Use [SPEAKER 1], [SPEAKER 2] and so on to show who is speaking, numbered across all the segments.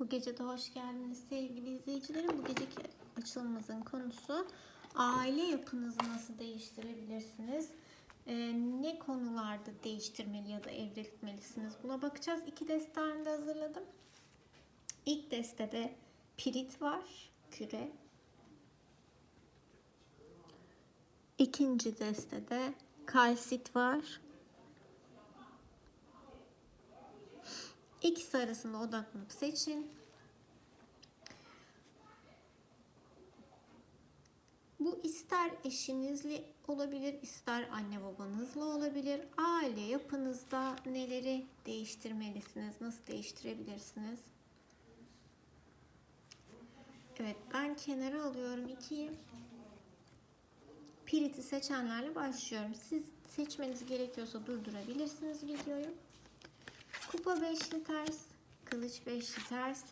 [SPEAKER 1] Bu gece de hoş geldiniz sevgili izleyicilerim. Bu geceki açılımımızın konusu aile yapınızı nasıl değiştirebilirsiniz? Ee, ne konularda değiştirmeli ya da evrilmelisiniz? Buna bakacağız. İki deste halinde hazırladım. İlk destede pirit var, küre. İkinci destede kalsit var. İkisi arasında odaklanıp seçin. Bu ister eşinizle olabilir, ister anne babanızla olabilir. Aile yapınızda neleri değiştirmelisiniz, nasıl değiştirebilirsiniz? Evet, ben kenara alıyorum ikiyi. Pirit'i seçenlerle başlıyorum. Siz seçmeniz gerekiyorsa durdurabilirsiniz videoyu. Kupa beşli ters, kılıç beşli ters,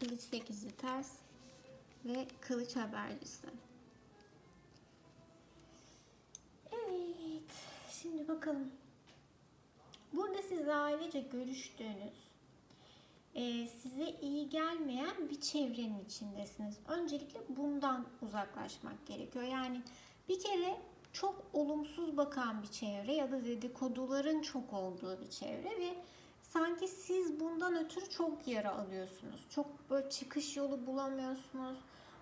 [SPEAKER 1] kılıç sekizli ters ve kılıç habercisi. Evet, şimdi bakalım. Burada siz ailece görüştüğünüz, e, size iyi gelmeyen bir çevrenin içindesiniz. Öncelikle bundan uzaklaşmak gerekiyor. Yani bir kere çok olumsuz bakan bir çevre ya da dedikoduların çok olduğu bir çevre ve sanki siz bundan ötürü çok yara alıyorsunuz. Çok böyle çıkış yolu bulamıyorsunuz.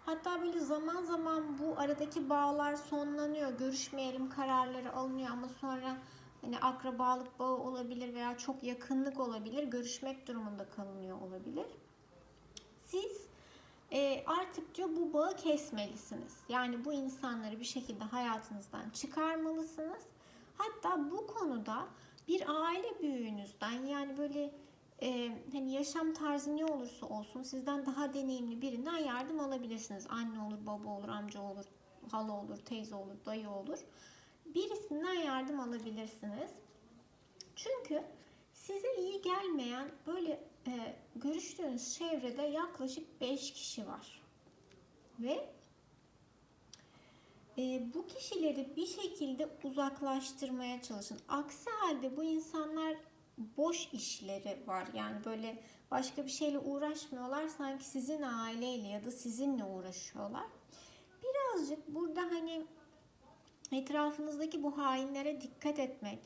[SPEAKER 1] Hatta böyle zaman zaman bu aradaki bağlar sonlanıyor. Görüşmeyelim kararları alınıyor ama sonra hani akrabalık bağı olabilir veya çok yakınlık olabilir. Görüşmek durumunda kalınıyor olabilir. Siz e, artık diyor bu bağı kesmelisiniz. Yani bu insanları bir şekilde hayatınızdan çıkarmalısınız. Hatta bu konuda bir aile büyüğünüzden yani böyle e, hani yaşam tarzı ne olursa olsun sizden daha deneyimli birinden yardım alabilirsiniz. Anne olur, baba olur, amca olur, hala olur, teyze olur, dayı olur. Birisinden yardım alabilirsiniz. Çünkü size iyi gelmeyen böyle e, görüştüğünüz çevrede yaklaşık 5 kişi var. Ve e, bu kişileri bir şekilde uzaklaştırmaya çalışın. Aksi halde bu insanlar boş işleri var. Yani böyle başka bir şeyle uğraşmıyorlar. Sanki sizin aileyle ya da sizinle uğraşıyorlar. Birazcık burada hani etrafınızdaki bu hainlere dikkat etmek,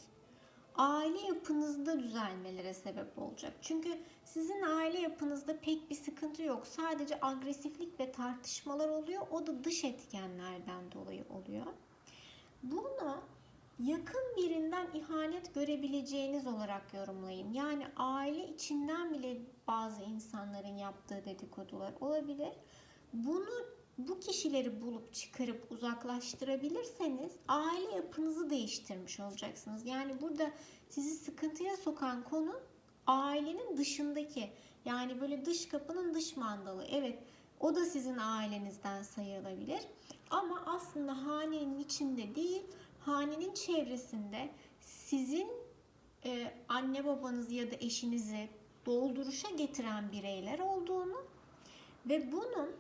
[SPEAKER 1] aile yapınızda düzelmelere sebep olacak. Çünkü sizin aile yapınızda pek bir sıkıntı yok. Sadece agresiflik ve tartışmalar oluyor. O da dış etkenlerden dolayı oluyor. Bunu yakın birinden ihanet görebileceğiniz olarak yorumlayın. Yani aile içinden bile bazı insanların yaptığı dedikodular olabilir. Bunu bu kişileri bulup çıkarıp uzaklaştırabilirseniz aile yapınızı değiştirmiş olacaksınız. Yani burada sizi sıkıntıya sokan konu ailenin dışındaki yani böyle dış kapının dış mandalı. Evet o da sizin ailenizden sayılabilir. Ama aslında hanenin içinde değil, hanenin çevresinde sizin e, anne babanız ya da eşinizi dolduruşa getiren bireyler olduğunu ve bunun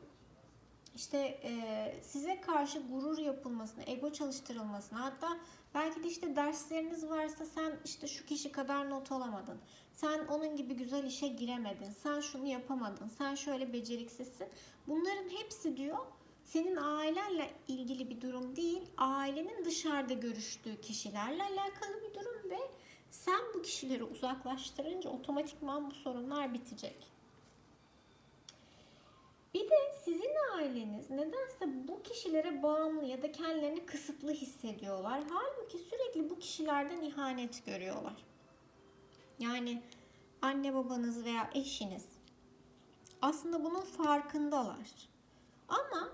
[SPEAKER 1] işte e, size karşı gurur yapılmasını, ego çalıştırılmasını hatta belki de işte dersleriniz varsa sen işte şu kişi kadar not alamadın. Sen onun gibi güzel işe giremedin. Sen şunu yapamadın. Sen şöyle beceriksizsin. Bunların hepsi diyor senin ailenle ilgili bir durum değil, ailenin dışarıda görüştüğü kişilerle alakalı bir durum ve sen bu kişileri uzaklaştırınca otomatikman bu sorunlar bitecek. Bir de sizin aileniz nedense bu kişilere bağımlı ya da kendilerini kısıtlı hissediyorlar. Halbuki sürekli bu kişilerden ihanet görüyorlar. Yani anne babanız veya eşiniz aslında bunun farkındalar. Ama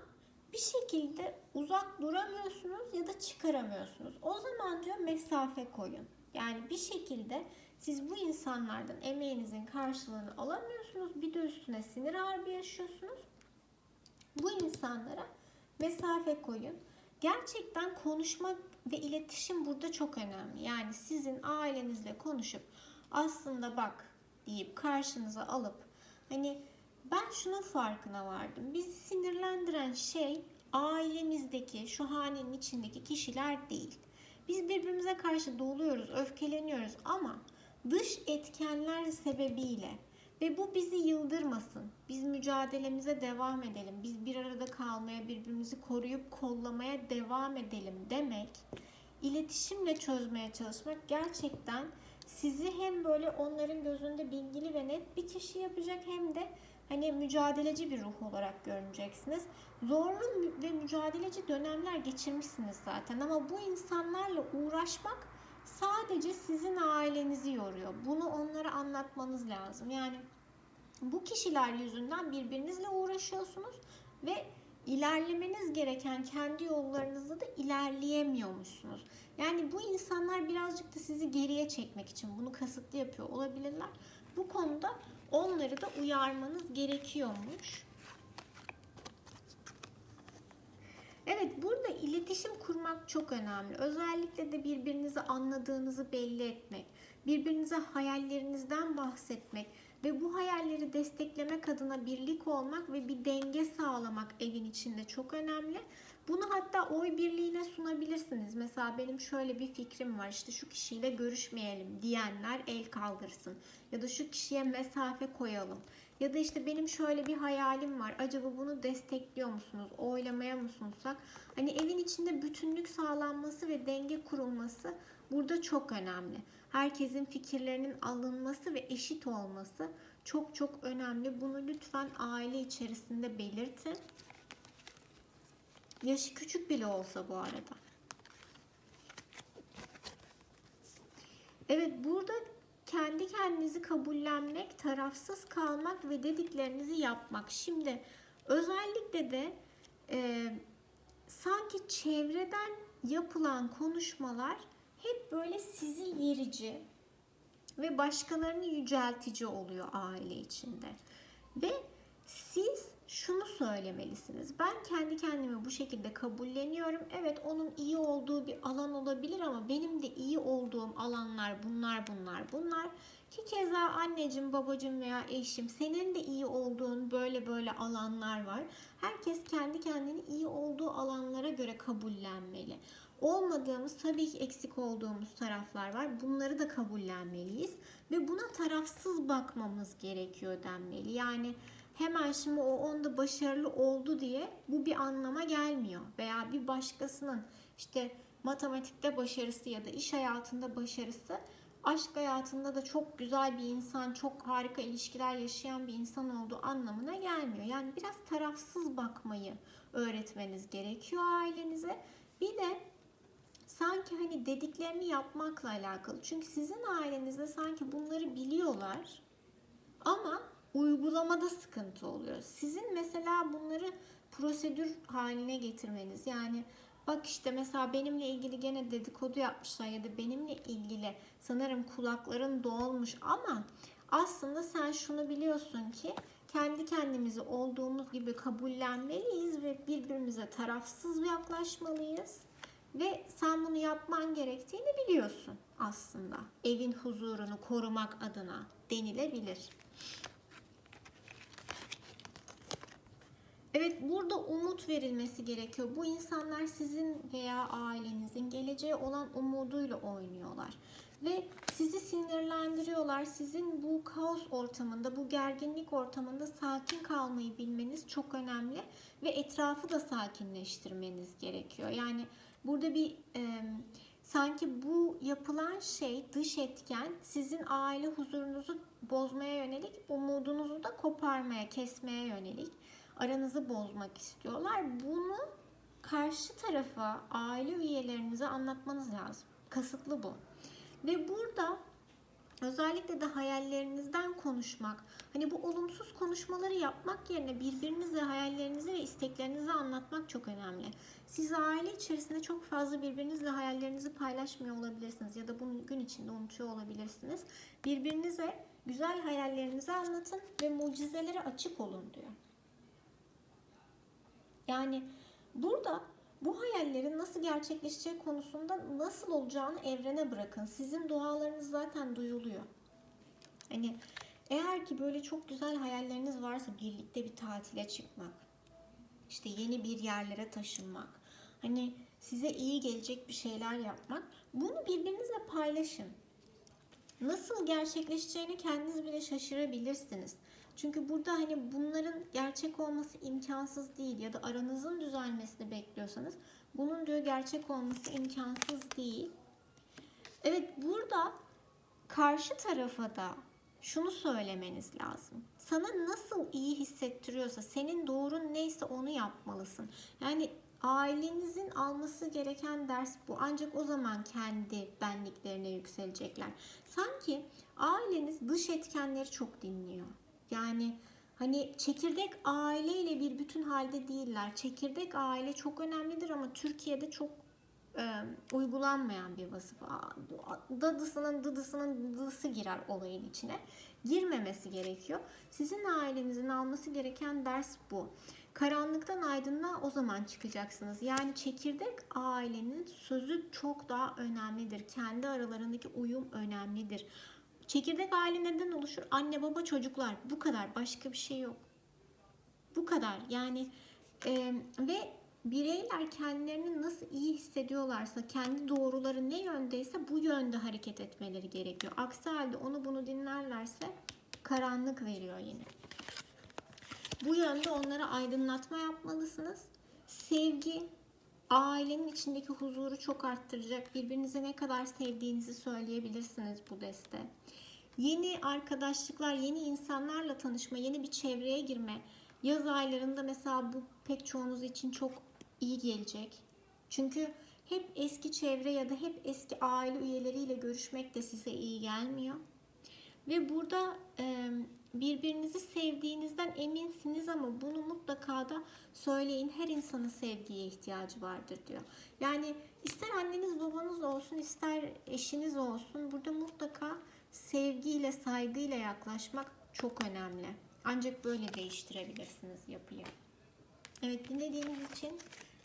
[SPEAKER 1] bir şekilde uzak duramıyorsunuz ya da çıkaramıyorsunuz. O zaman diyor mesafe koyun. Yani bir şekilde siz bu insanlardan emeğinizin karşılığını alamıyorsunuz. Bir de üstüne sinir harbi yaşıyorsunuz. Bu insanlara mesafe koyun. Gerçekten konuşmak ve iletişim burada çok önemli. Yani sizin ailenizle konuşup aslında bak deyip karşınıza alıp hani ben şunun farkına vardım. Bizi sinirlendiren şey ailemizdeki, şu hanenin içindeki kişiler değil. Biz birbirimize karşı doluyoruz, öfkeleniyoruz ama dış etkenler sebebiyle Ve bu bizi yıldırmasın. Biz mücadelemize devam edelim. Biz bir arada kalmaya, birbirimizi koruyup kollamaya devam edelim demek. İletişimle çözmeye çalışmak gerçekten sizi hem böyle onların gözünde bilgili ve net bir kişi yapacak hem de hani mücadeleci bir ruh olarak görüneceksiniz. Zorlu ve mücadeleci dönemler geçirmişsiniz zaten ama bu insanlarla uğraşmak sadece sizin ailenizi yoruyor. Bunu onlara anlatmanız lazım. Yani bu kişiler yüzünden birbirinizle uğraşıyorsunuz ve ilerlemeniz gereken kendi yollarınızda da ilerleyemiyormuşsunuz. Yani bu insanlar birazcık da sizi geriye çekmek için bunu kasıtlı yapıyor olabilirler. Bu konuda onları da uyarmanız gerekiyormuş. Evet burada iletişim kurmak çok önemli. Özellikle de birbirinizi anladığınızı belli etmek, birbirinize hayallerinizden bahsetmek ve bu hayalleri desteklemek adına birlik olmak ve bir denge sağlamak evin içinde çok önemli. Bunu hatta oy birliğine sunabilirsiniz. Mesela benim şöyle bir fikrim var işte şu kişiyle görüşmeyelim diyenler el kaldırsın. Ya da şu kişiye mesafe koyalım. Ya da işte benim şöyle bir hayalim var. Acaba bunu destekliyor musunuz? Oylamaya mı sunsak? Hani evin içinde bütünlük sağlanması ve denge kurulması burada çok önemli. Herkesin fikirlerinin alınması ve eşit olması çok çok önemli. Bunu lütfen aile içerisinde belirtin. Yaşı küçük bile olsa bu arada. Evet burada kendi kendinizi kabullenmek, tarafsız kalmak ve dediklerinizi yapmak. Şimdi özellikle de e, sanki çevreden yapılan konuşmalar hep böyle sizi yerici ve başkalarını yüceltici oluyor aile içinde. Ve siz şunu söylemelisiniz. Ben kendi kendimi bu şekilde kabulleniyorum. Evet onun iyi olduğu bir alan olabilir ama benim de iyi olduğum alanlar bunlar bunlar bunlar. Ki keza anneciğim, babacığım veya eşim senin de iyi olduğun böyle böyle alanlar var. Herkes kendi kendini iyi olduğu alanlara göre kabullenmeli. Olmadığımız tabii ki eksik olduğumuz taraflar var. Bunları da kabullenmeliyiz ve buna tarafsız bakmamız gerekiyor denmeli. Yani hemen şimdi o onda başarılı oldu diye bu bir anlama gelmiyor. Veya bir başkasının işte matematikte başarısı ya da iş hayatında başarısı aşk hayatında da çok güzel bir insan, çok harika ilişkiler yaşayan bir insan olduğu anlamına gelmiyor. Yani biraz tarafsız bakmayı öğretmeniz gerekiyor ailenize. Bir de sanki hani dediklerini yapmakla alakalı. Çünkü sizin ailenizde sanki bunları biliyorlar ama uygulamada sıkıntı oluyor. Sizin mesela bunları prosedür haline getirmeniz yani bak işte mesela benimle ilgili gene dedikodu yapmışlar ya da benimle ilgili sanırım kulakların dolmuş ama aslında sen şunu biliyorsun ki kendi kendimizi olduğumuz gibi kabullenmeliyiz ve birbirimize tarafsız yaklaşmalıyız. Ve sen bunu yapman gerektiğini biliyorsun aslında. Evin huzurunu korumak adına denilebilir. Evet burada umut verilmesi gerekiyor. Bu insanlar sizin veya ailenizin geleceğe olan umuduyla oynuyorlar. Ve sizi sinirlendiriyorlar. Sizin bu kaos ortamında, bu gerginlik ortamında sakin kalmayı bilmeniz çok önemli. Ve etrafı da sakinleştirmeniz gerekiyor. Yani burada bir e, sanki bu yapılan şey dış etken sizin aile huzurunuzu bozmaya yönelik, umudunuzu da koparmaya, kesmeye yönelik aranızı bozmak istiyorlar. Bunu karşı tarafa, aile üyelerinize anlatmanız lazım. Kasıtlı bu. Ve burada özellikle de hayallerinizden konuşmak, hani bu olumsuz konuşmaları yapmak yerine birbirinizle hayallerinizi ve isteklerinizi anlatmak çok önemli. Siz aile içerisinde çok fazla birbirinizle hayallerinizi paylaşmıyor olabilirsiniz ya da bunu gün içinde unutuyor olabilirsiniz. Birbirinize güzel hayallerinizi anlatın ve mucizelere açık olun diyor. Yani burada bu hayallerin nasıl gerçekleşeceği konusunda nasıl olacağını evrene bırakın. Sizin dualarınız zaten duyuluyor. Hani eğer ki böyle çok güzel hayalleriniz varsa birlikte bir tatile çıkmak, işte yeni bir yerlere taşınmak, hani size iyi gelecek bir şeyler yapmak, bunu birbirinizle paylaşın. nasıl gerçekleşeceğini kendiniz bile şaşırabilirsiniz. Çünkü burada hani bunların gerçek olması imkansız değil ya da aranızın düzelmesini bekliyorsanız bunun diyor gerçek olması imkansız değil. Evet burada karşı tarafa da şunu söylemeniz lazım. Sana nasıl iyi hissettiriyorsa, senin doğrun neyse onu yapmalısın. Yani ailenizin alması gereken ders bu. Ancak o zaman kendi benliklerine yükselecekler. Sanki aileniz dış etkenleri çok dinliyor. Yani hani çekirdek aileyle bir bütün halde değiller. Çekirdek aile çok önemlidir ama Türkiye'de çok e, uygulanmayan bir vasıf. Dadısının dıdısının dıdısı girer olayın içine. Girmemesi gerekiyor. Sizin ailenizin alması gereken ders bu. Karanlıktan aydınlığa o zaman çıkacaksınız. Yani çekirdek ailenin sözü çok daha önemlidir. Kendi aralarındaki uyum önemlidir. Çekirdek aile neden oluşur? Anne, baba, çocuklar. Bu kadar. Başka bir şey yok. Bu kadar. Yani e, ve bireyler kendilerini nasıl iyi hissediyorlarsa, kendi doğruları ne yöndeyse bu yönde hareket etmeleri gerekiyor. Aksi halde onu bunu dinlerlerse karanlık veriyor yine. Bu yönde onlara aydınlatma yapmalısınız. Sevgi, ailenin içindeki huzuru çok arttıracak. Birbirinize ne kadar sevdiğinizi söyleyebilirsiniz bu deste. Yeni arkadaşlıklar, yeni insanlarla tanışma, yeni bir çevreye girme. Yaz aylarında mesela bu pek çoğunuz için çok iyi gelecek. Çünkü hep eski çevre ya da hep eski aile üyeleriyle görüşmek de size iyi gelmiyor. Ve burada e, birbirinizi sevdiğinizden eminsiniz ama bunu mutlaka da söyleyin. Her insanın sevgiye ihtiyacı vardır diyor. Yani ister anneniz babanız olsun ister eşiniz olsun burada mutlaka sevgiyle saygıyla yaklaşmak çok önemli. Ancak böyle değiştirebilirsiniz yapıyı. Evet dinlediğiniz için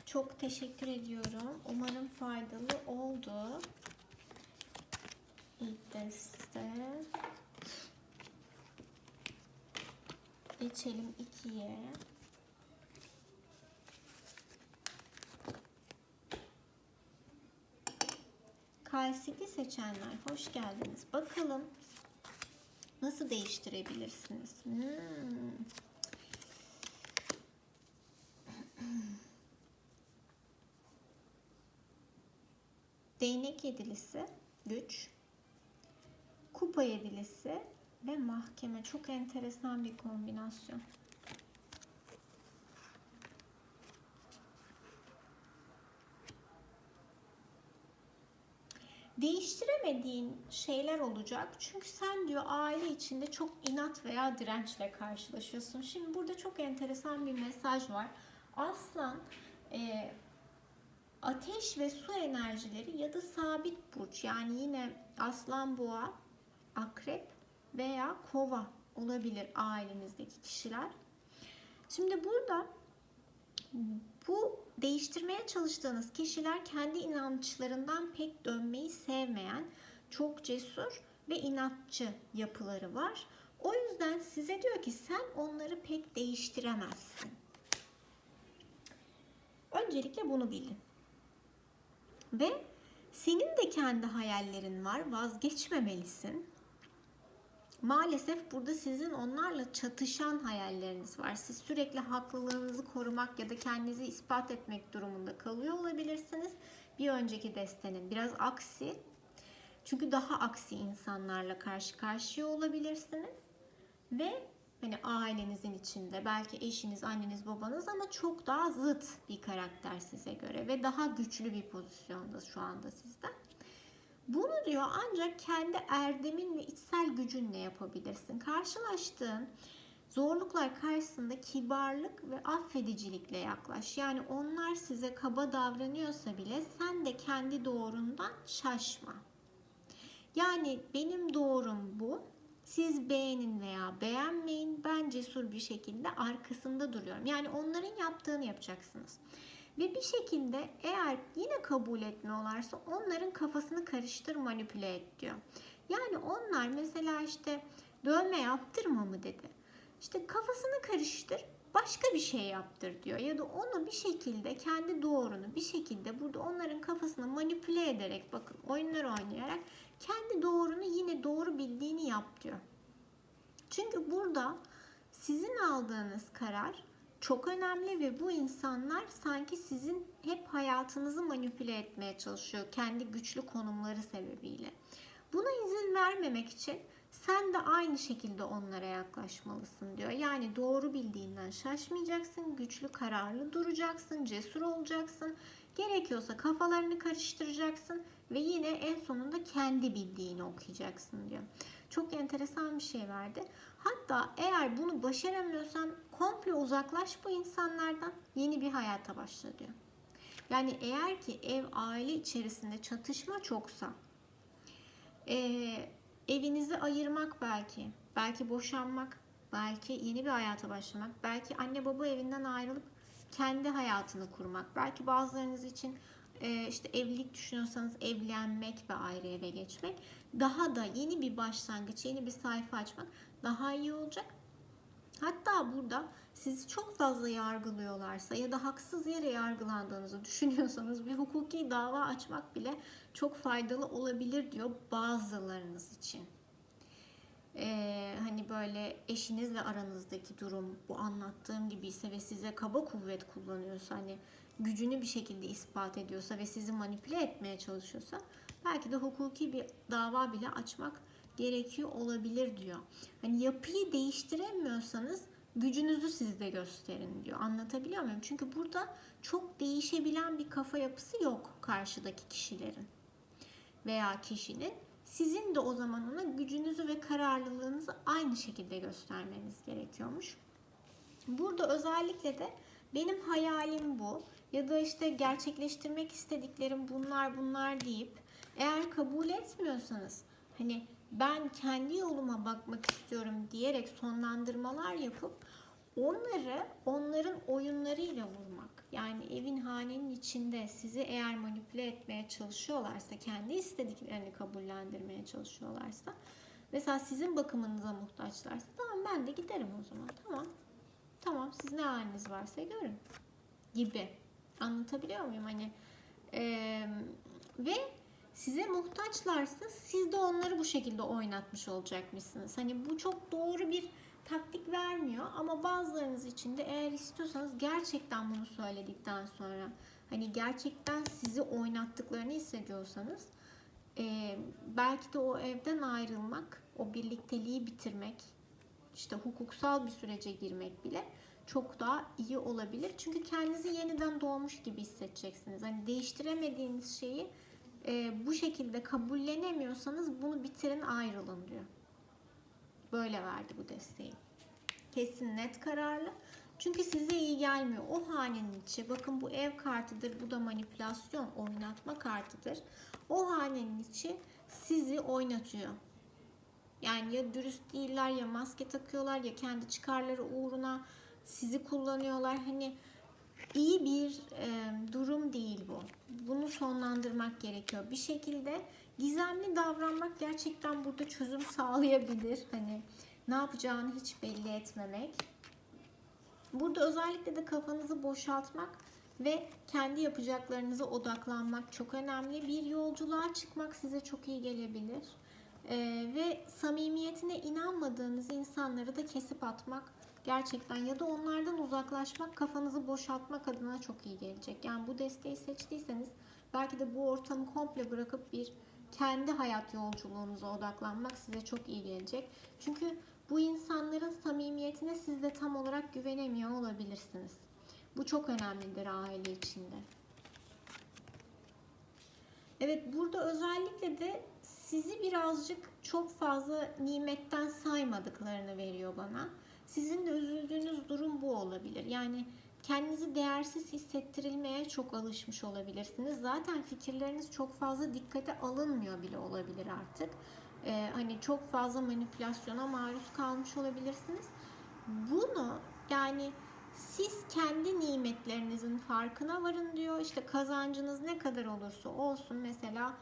[SPEAKER 1] çok teşekkür ediyorum. Umarım faydalı oldu. İlk deste. Geçelim ikiye. Kalsiti seçenler hoş geldiniz. Bakalım nasıl değiştirebilirsiniz? Hmm. Değnek yedilisi, güç, kupa yedilisi ve mahkeme. Çok enteresan bir kombinasyon. Değiştiremediğin şeyler olacak. Çünkü sen diyor aile içinde çok inat veya dirençle karşılaşıyorsun. Şimdi burada çok enteresan bir mesaj var. Aslan e, ateş ve su enerjileri ya da sabit burç yani yine aslan boğa, akrep veya kova olabilir ailenizdeki kişiler. Şimdi burada bu değiştirmeye çalıştığınız kişiler kendi inançlarından pek dönmeyi sevmeyen, çok cesur ve inatçı yapıları var. O yüzden size diyor ki sen onları pek değiştiremezsin. Öncelikle bunu bilin. Ve senin de kendi hayallerin var, vazgeçmemelisin. Maalesef burada sizin onlarla çatışan hayalleriniz var. Siz sürekli haklılığınızı korumak ya da kendinizi ispat etmek durumunda kalıyor olabilirsiniz. Bir önceki destenin biraz aksi. Çünkü daha aksi insanlarla karşı karşıya olabilirsiniz. Ve hani ailenizin içinde belki eşiniz, anneniz, babanız ama çok daha zıt bir karakter size göre ve daha güçlü bir pozisyonda şu anda sizden. Bunu diyor ancak kendi erdemin ve içsel gücünle yapabilirsin. Karşılaştığın zorluklar karşısında kibarlık ve affedicilikle yaklaş. Yani onlar size kaba davranıyorsa bile sen de kendi doğrundan şaşma. Yani benim doğrum bu. Siz beğenin veya beğenmeyin. Ben cesur bir şekilde arkasında duruyorum. Yani onların yaptığını yapacaksınız. Ve bir şekilde eğer yine kabul etmiyorlarsa onların kafasını karıştır manipüle et diyor. Yani onlar mesela işte dövme yaptırma mı dedi. İşte kafasını karıştır başka bir şey yaptır diyor. Ya da onu bir şekilde kendi doğrunu bir şekilde burada onların kafasını manipüle ederek bakın oyunlar oynayarak kendi doğrunu yine doğru bildiğini yap diyor. Çünkü burada sizin aldığınız karar çok önemli ve bu insanlar sanki sizin hep hayatınızı manipüle etmeye çalışıyor kendi güçlü konumları sebebiyle. Buna izin vermemek için sen de aynı şekilde onlara yaklaşmalısın diyor. Yani doğru bildiğinden şaşmayacaksın, güçlü kararlı duracaksın, cesur olacaksın. Gerekiyorsa kafalarını karıştıracaksın ve yine en sonunda kendi bildiğini okuyacaksın diyor. Çok enteresan bir şey verdi. Hatta eğer bunu başaramıyorsan komple uzaklaş bu insanlardan yeni bir hayata başla diyor. Yani eğer ki ev aile içerisinde çatışma çoksa e, evinizi ayırmak belki, belki boşanmak, belki yeni bir hayata başlamak, belki anne baba evinden ayrılıp kendi hayatını kurmak, belki bazılarınız için işte evlilik düşünüyorsanız evlenmek ve ayrı eve geçmek daha da yeni bir başlangıç, yeni bir sayfa açmak daha iyi olacak. Hatta burada sizi çok fazla yargılıyorlarsa ya da haksız yere yargılandığınızı düşünüyorsanız bir hukuki dava açmak bile çok faydalı olabilir diyor bazılarınız için. Ee, hani böyle eşinizle aranızdaki durum bu anlattığım gibi ise ve size kaba kuvvet kullanıyorsa hani gücünü bir şekilde ispat ediyorsa ve sizi manipüle etmeye çalışıyorsa belki de hukuki bir dava bile açmak gerekiyor olabilir diyor. Hani yapıyı değiştiremiyorsanız gücünüzü siz de gösterin diyor. Anlatabiliyor muyum? Çünkü burada çok değişebilen bir kafa yapısı yok karşıdaki kişilerin veya kişinin. Sizin de o zaman ona gücünüzü ve kararlılığınızı aynı şekilde göstermeniz gerekiyormuş. Burada özellikle de benim hayalim bu ya da işte gerçekleştirmek istediklerim bunlar bunlar deyip eğer kabul etmiyorsanız hani ben kendi yoluma bakmak istiyorum diyerek sonlandırmalar yapıp onları onların oyunlarıyla vurmak. Yani evin hanenin içinde sizi eğer manipüle etmeye çalışıyorlarsa, kendi istediklerini kabullendirmeye çalışıyorlarsa, mesela sizin bakımınıza muhtaçlarsa tamam ben de giderim o zaman. Tamam. Tamam siz ne haliniz varsa görün gibi. Anlatabiliyor muyum? Hani ee, ve size muhtaçlarsa siz de onları bu şekilde oynatmış olacakmışsınız. Hani bu çok doğru bir taktik vermiyor ama bazılarınız için de eğer istiyorsanız gerçekten bunu söyledikten sonra hani gerçekten sizi oynattıklarını hissediyorsanız e, belki de o evden ayrılmak, o birlikteliği bitirmek, işte hukuksal bir sürece girmek bile çok daha iyi olabilir. Çünkü kendinizi yeniden doğmuş gibi hissedeceksiniz. Hani değiştiremediğiniz şeyi e, bu şekilde kabullenemiyorsanız bunu bitirin ayrılın diyor. Böyle verdi bu desteği. Kesin net kararlı. Çünkü size iyi gelmiyor. O hanenin içi bakın bu ev kartıdır. Bu da manipülasyon, oynatma kartıdır. O hanenin içi sizi oynatıyor. Yani ya dürüst değiller ya maske takıyorlar ya kendi çıkarları uğruna sizi kullanıyorlar. Hani iyi bir e, durum değil bu. Bunu sonlandırmak gerekiyor. Bir şekilde gizemli davranmak gerçekten burada çözüm sağlayabilir. Hani ne yapacağını hiç belli etmemek. Burada özellikle de kafanızı boşaltmak ve kendi yapacaklarınıza odaklanmak çok önemli. Bir yolculuğa çıkmak size çok iyi gelebilir. Ee, ve samimiyetine inanmadığınız insanları da kesip atmak gerçekten ya da onlardan uzaklaşmak kafanızı boşaltmak adına çok iyi gelecek. Yani bu desteği seçtiyseniz belki de bu ortamı komple bırakıp bir kendi hayat yolculuğunuza odaklanmak size çok iyi gelecek. Çünkü bu insanların samimiyetine siz de tam olarak güvenemiyor olabilirsiniz. Bu çok önemlidir aile içinde. Evet burada özellikle de sizi birazcık çok fazla nimetten saymadıklarını veriyor bana. Sizin de üzüldüğünüz durum bu olabilir. Yani kendinizi değersiz hissettirilmeye çok alışmış olabilirsiniz. Zaten fikirleriniz çok fazla dikkate alınmıyor bile olabilir artık. Ee, hani çok fazla manipülasyona maruz kalmış olabilirsiniz. Bunu yani siz kendi nimetlerinizin farkına varın diyor. İşte kazancınız ne kadar olursa olsun mesela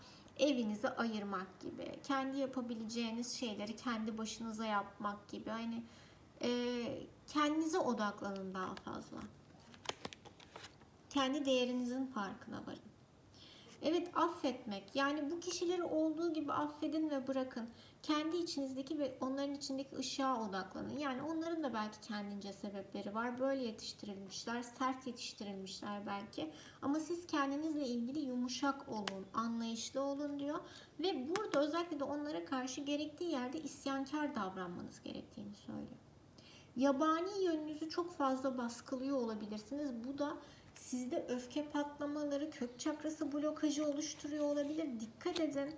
[SPEAKER 1] evinizi ayırmak gibi, kendi yapabileceğiniz şeyleri kendi başınıza yapmak gibi. Hani e, kendinize odaklanın daha fazla. Kendi değerinizin farkına varın. Evet affetmek. Yani bu kişileri olduğu gibi affedin ve bırakın. Kendi içinizdeki ve onların içindeki ışığa odaklanın. Yani onların da belki kendince sebepleri var. Böyle yetiştirilmişler, sert yetiştirilmişler belki. Ama siz kendinizle ilgili yumuşak olun, anlayışlı olun diyor. Ve burada özellikle de onlara karşı gerektiği yerde isyankar davranmanız gerektiğini söylüyor. Yabani yönünüzü çok fazla baskılıyor olabilirsiniz. Bu da sizde öfke patlamaları, kök çakrası blokajı oluşturuyor olabilir. Dikkat edin.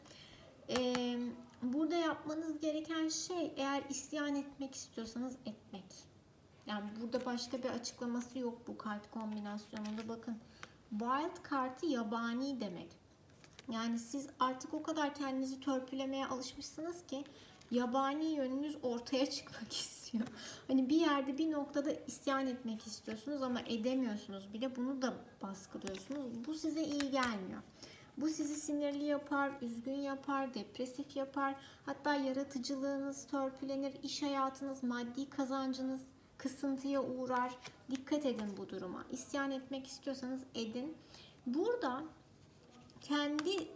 [SPEAKER 1] Ee, burada yapmanız gereken şey eğer isyan etmek istiyorsanız etmek. Yani burada başka bir açıklaması yok bu kart kombinasyonunda. Bakın wild kartı yabani demek. Yani siz artık o kadar kendinizi törpülemeye alışmışsınız ki yabani yönünüz ortaya çıkmak istiyor. Hani bir yerde bir noktada isyan etmek istiyorsunuz ama edemiyorsunuz bile bunu da baskılıyorsunuz. Bu size iyi gelmiyor. Bu sizi sinirli yapar, üzgün yapar, depresif yapar. Hatta yaratıcılığınız törpülenir, iş hayatınız, maddi kazancınız kısıntıya uğrar. Dikkat edin bu duruma. İsyan etmek istiyorsanız edin. Burada kendi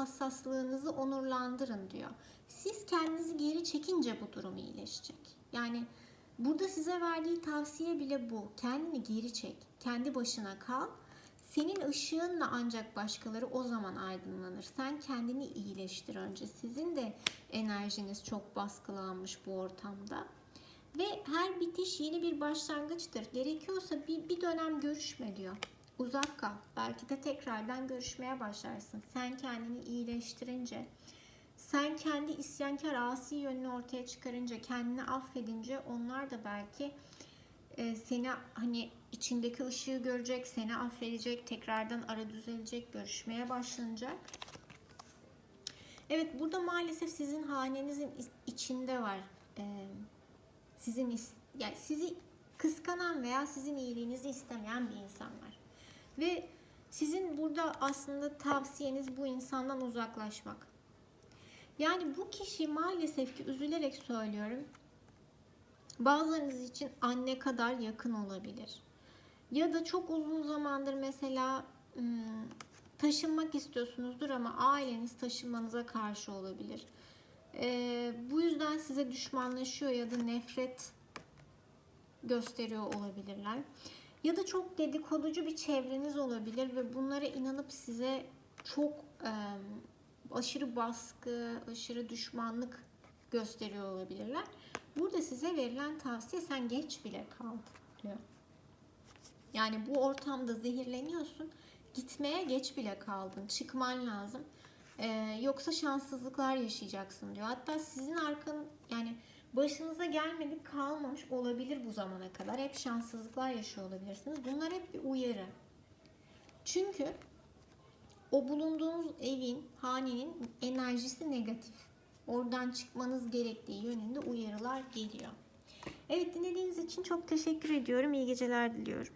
[SPEAKER 1] hassaslığınızı onurlandırın diyor. Siz kendinizi geri çekince bu durum iyileşecek. Yani burada size verdiği tavsiye bile bu. Kendini geri çek. Kendi başına kal. Senin ışığınla ancak başkaları o zaman aydınlanır. Sen kendini iyileştir önce. Sizin de enerjiniz çok baskılanmış bu ortamda. Ve her bitiş yeni bir başlangıçtır. Gerekiyorsa bir, bir dönem görüşme diyor. Uzak kal. Belki de tekrardan görüşmeye başlarsın. Sen kendini iyileştirince, sen kendi isyankar asi yönünü ortaya çıkarınca, kendini affedince onlar da belki e, seni hani içindeki ışığı görecek, seni affedecek, tekrardan ara düzelecek, görüşmeye başlanacak. Evet burada maalesef sizin hanenizin içinde var. E, sizin yani sizi kıskanan veya sizin iyiliğinizi istemeyen bir insan var. Ve sizin burada aslında tavsiyeniz bu insandan uzaklaşmak. Yani bu kişi maalesef ki üzülerek söylüyorum. Bazılarınız için anne kadar yakın olabilir. Ya da çok uzun zamandır mesela taşınmak istiyorsunuzdur ama aileniz taşınmanıza karşı olabilir. Bu yüzden size düşmanlaşıyor ya da nefret gösteriyor olabilirler. Ya da çok dedikoducu bir çevreniz olabilir ve bunlara inanıp size çok e, aşırı baskı, aşırı düşmanlık gösteriyor olabilirler. Burada size verilen tavsiye sen geç bile kal diyor. Yani bu ortamda zehirleniyorsun. Gitmeye geç bile kaldın. Çıkman lazım. Ee, yoksa şanssızlıklar yaşayacaksın diyor. Hatta sizin arkan yani başınıza gelmedik kalmamış olabilir bu zamana kadar. Hep şanssızlıklar yaşıyor olabilirsiniz. Bunlar hep bir uyarı. Çünkü o bulunduğunuz evin, hanenin enerjisi negatif. Oradan çıkmanız gerektiği yönünde uyarılar geliyor. Evet dinlediğiniz için çok teşekkür ediyorum. İyi geceler diliyorum.